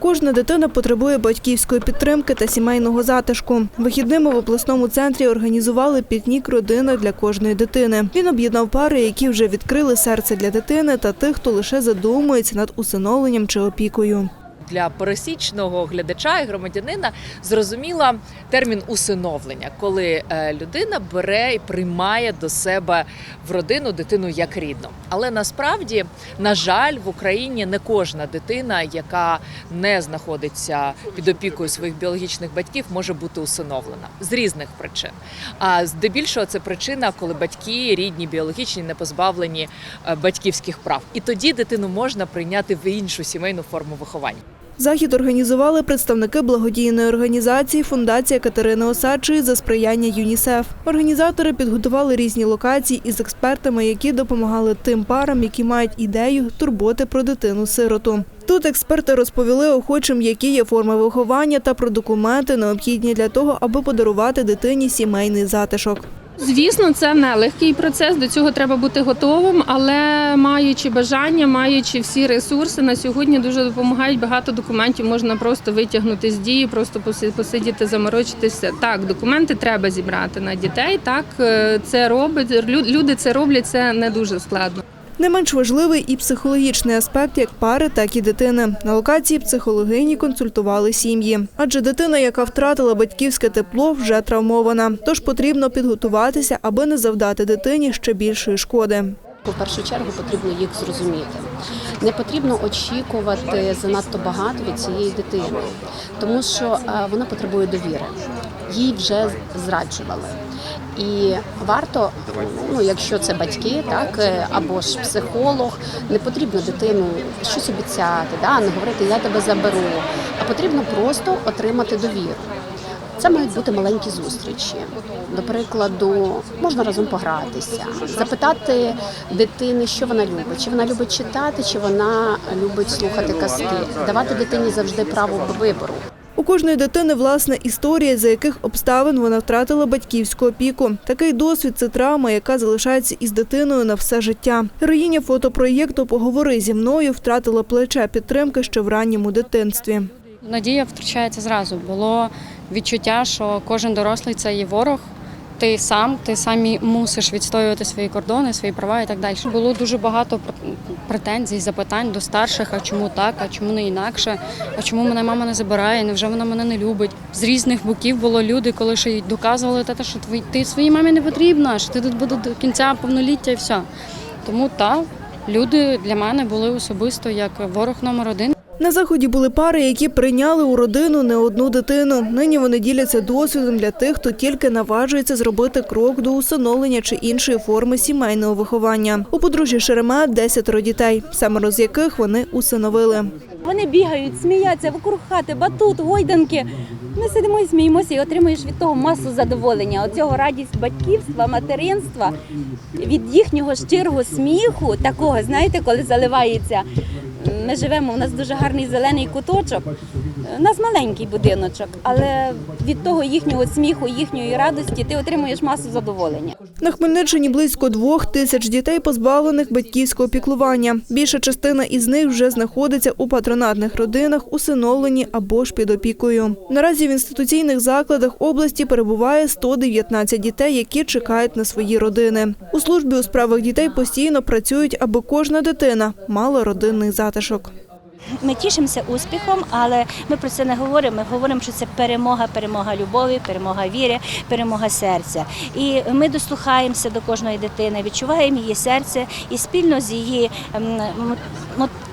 Кожна дитина потребує батьківської підтримки та сімейного затишку. Вихідними в обласному центрі організували пікнік родина для кожної дитини. Він об'єднав пари, які вже відкрили серце для дитини, та тих, хто лише задумується над усиновленням чи опікою. Для пересічного глядача і громадянина зрозуміла термін усиновлення, коли е, людина бере і приймає до себе в родину дитину як рідну. Але насправді, на жаль, в Україні не кожна дитина, яка не знаходиться під опікою своїх біологічних батьків, може бути усиновлена з різних причин. А здебільшого це причина, коли батьки рідні, біологічні, не позбавлені е, батьківських прав. І тоді дитину можна прийняти в іншу сімейну форму виховання. Захід організували представники благодійної організації Фундація Катерини Осадчої за сприяння ЮНІСЕФ. Організатори підготували різні локації із експертами, які допомагали тим парам, які мають ідею турботи про дитину-сироту. Тут експерти розповіли охочим, які є форми виховання та про документи, необхідні для того, аби подарувати дитині сімейний затишок. Звісно, це нелегкий процес. До цього треба бути готовим, але маючи бажання, маючи всі ресурси, на сьогодні дуже допомагають багато документів. Можна просто витягнути з дії, просто поси- посидіти, заморочитися. Так, документи треба зібрати на дітей. Так е, це робить. Люди це роблять. Це не дуже складно. Не менш важливий і психологічний аспект як пари, так і дитини. На локації психологині консультували сім'ї. Адже дитина, яка втратила батьківське тепло, вже травмована. Тож потрібно підготуватися, аби не завдати дитині ще більшої шкоди. У першу чергу потрібно їх зрозуміти. Не потрібно очікувати занадто багато від цієї дитини, тому що е, вона потребує довіри. Їй вже зраджували. І варто, ну якщо це батьки, так е, або ж психолог, не потрібно дитину щось обіцяти, да, не говорити я тебе заберу, а потрібно просто отримати довіру. Це мають бути маленькі зустрічі. До прикладу, можна разом погратися, запитати дитини, що вона любить, чи вона любить читати, чи вона любить слухати казки, давати дитині завжди право вибору. Кожної дитини власна історія, за яких обставин вона втратила батьківську опіку. Такий досвід це травма, яка залишається із дитиною на все життя. Героїня фотопроєкту Поговори зі мною втратила плече підтримки ще в ранньому дитинстві. Надія втрачається зразу. Було відчуття, що кожен дорослий це є ворог. Ти сам, ти самі мусиш відстоювати свої кордони, свої права і так далі. Було дуже багато пр- претензій, запитань до старших, а чому так, а чому не інакше, а чому мене мама не забирає, невже вона мене не любить. З різних боків було люди, коли ще й доказували те, що твій- ти своїй мамі не потрібна, що ти тут буде до кінця повноліття і все. Тому так, люди для мене були особисто як ворог номер один. На заході були пари, які прийняли у родину не одну дитину. Нині вони діляться досвідом для тих, хто тільки наважується зробити крок до усиновлення чи іншої форми сімейного виховання. У подружжя Шеремет десятеро дітей, семеро з яких вони усиновили. Вони бігають, сміються вокруг хати, батут, гойданки. Ми сидимо і сміємося і отримуєш від того масу задоволення. Оцього радість батьківства, материнства, від їхнього щирого сміху, такого, знаєте, коли заливається. Ми живемо, у нас дуже гарний зелений куточок. У нас маленький будиночок, але від того їхнього сміху, їхньої радості ти отримуєш масу задоволення. На Хмельниччині близько двох тисяч дітей, позбавлених батьківського піклування. Більша частина із них вже знаходиться у патронатних родинах, усиновлені або ж під опікою. Наразі в інституційних закладах області перебуває 119 дітей, які чекають на свої родини. У службі у справах дітей постійно працюють, аби кожна дитина мала родинний затишок. Ми тішимося успіхом, але ми про це не говоримо. Ми говоримо, що це перемога, перемога любові, перемога віри, перемога серця. І ми дослухаємося до кожної дитини, відчуваємо її серце і спільно з її ем,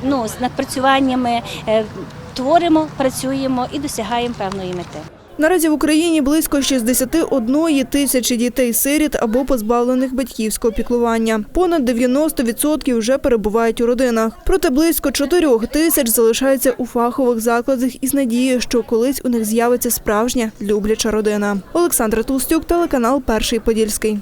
ну, з напрацюваннями е, творимо, працюємо і досягаємо певної мети. Наразі в Україні близько 61 тисячі дітей-сиріт або позбавлених батьківського піклування. Понад 90% вже перебувають у родинах. Проте близько 4 тисяч залишаються у фахових закладах із надією, що колись у них з'явиться справжня любляча родина. Олександра Толстюк, телеканал Перший Подільський.